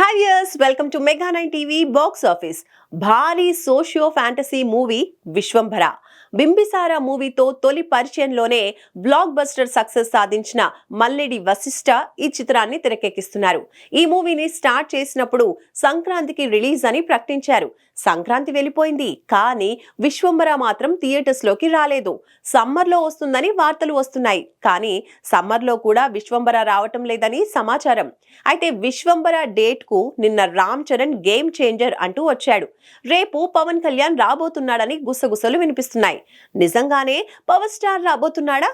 Hi welcome to mega nine TV box office భారీ socio fantasy movie Vishwambhara Bimbisara మూవీతో తొలి పరిచయంలోనే block buster success సాధించిన మల్లెడి వశిష్ట ఈ చిత్రాన్ని తెరకెక్కిస్తున్నారు. ఈ మూవీని స్టార్ట్ చేసినప్పుడు సంక్రాంతికి రిలీజ్ అని ప్రకటించారు. సంక్రాంతి వెళ్ళిపోయింది కానీ విశ్వంబర మాత్రం థియేటర్స్లోకి రాలేదు. సమ్మర్లో వస్తుందని వార్తలు వస్తున్నాయి కానీ సమ్మర్లో కూడా విశ్వంబర రావటం లేదని సమాచారం. అయితే విశ్వంబర డేట్కు నిన్న రామ్ చరణ్ గేమ్ చేంజర్ అంటూ వచ్చాడు. రేపు పవన్ కళ్యాణ్ రాబోతున్నాడని గుసగుసలు వినిపిస్తున్నాయి. నిజంగానే పవర్ స్టార్ రాబోతున్నాడా?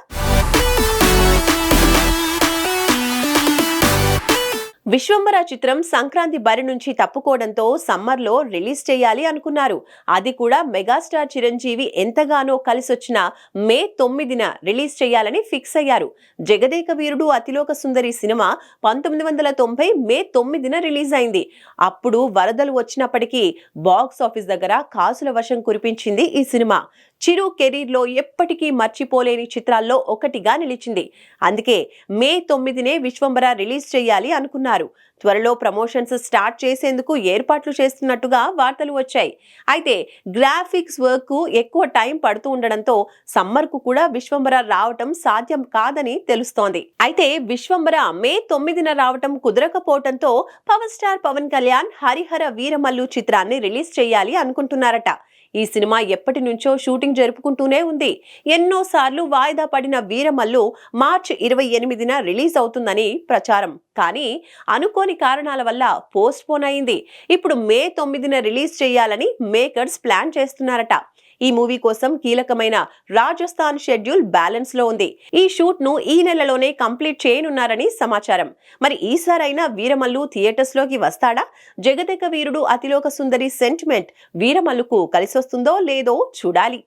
విశ్వంబర చిత్రం సంక్రాంతి బరి నుంచి తప్పుకోవడంతో సమ్మర్లో రిలీజ్ చేయాలి అనుకున్నారు. అది కూడా మెగాస్టార్ చిరంజీవి ఎంతగానో కలిసొచ్చిన మే తొమ్మిదిన రిలీజ్ చేయాలని ఫిక్స్ అయ్యారు. జగదేక వీరుడు అతిలోక సుందరి సినిమా పంతొమ్మిది వందల తొంభై మే తొమ్మిదిన రిలీజ్ అయింది. అప్పుడు వరదలు వచ్చినప్పటికీ బాక్స్ ఆఫీస్ దగ్గర కాసుల వర్షం కురిపించింది ఈ సినిమా. చిరు కెరీర్లో ఎప్పటికీ మర్చిపోలేని చిత్రాల్లో ఒకటిగా నిలిచింది. అందుకే మే తొమ్మిదినే విశ్వంబర రిలీజ్ చేయాలి అనుకున్నారు. త్వరలో ప్రమోషన్స్ స్టార్ట్ చేసేందుకు ఏర్పాట్లు చేస్తున్నట్టుగా వార్తలు వచ్చాయి. అయితే గ్రాఫిక్స్ వర్క్ ఎక్కువ టైం పడుతూ ఉండడంతో సమ్మర్కు కూడా విశ్వంబర రావటం సాధ్యం కాదని తెలుస్తోంది. అయితే విశ్వంబర మే తొమ్మిదిన రావటం కుదరకపోవడంతో పవర్ స్టార్ పవన్ కళ్యాణ్ హరిహర వీరమల్లు చిత్రాన్ని రిలీజ్ చేయాలి అనుకుంటున్నారట. ఈ సినిమా ఎప్పటి నుంచో షూటింగ్ జరుపుకుంటూనే ఉంది. ఎన్నోసార్లు వాయిదా పడిన వీరమల్లు మార్చి ఇరవై ఎనిమిదిన రిలీజ్ అవుతుందని ప్రచారం. కానీ అనుకోని కారణాల వల్ల పోస్ట్ పోన్ అయింది. ఇప్పుడు మే తొమ్మిదిన రిలీజ్ చేయాలని మేకర్స్ ప్లాన్ చేస్తున్నారట. ఈ మూవీ కోసం కీలకమైన రాజస్థాన్ షెడ్యూల్ బ్యాలెన్స్లో ఉంది. ఈ షూట్ను ఈ నెలలోనే కంప్లీట్ చేయనున్నారని సమాచారం. మరి ఈసారైనా వీరమల్లు థియేటర్స్లోకి వస్తాడా? జగదేక వీరుడు అతిలోక సుందరి సెంటిమెంట్ వీరమల్లుకు కలిసొస్తుందో లేదో చూడాలి.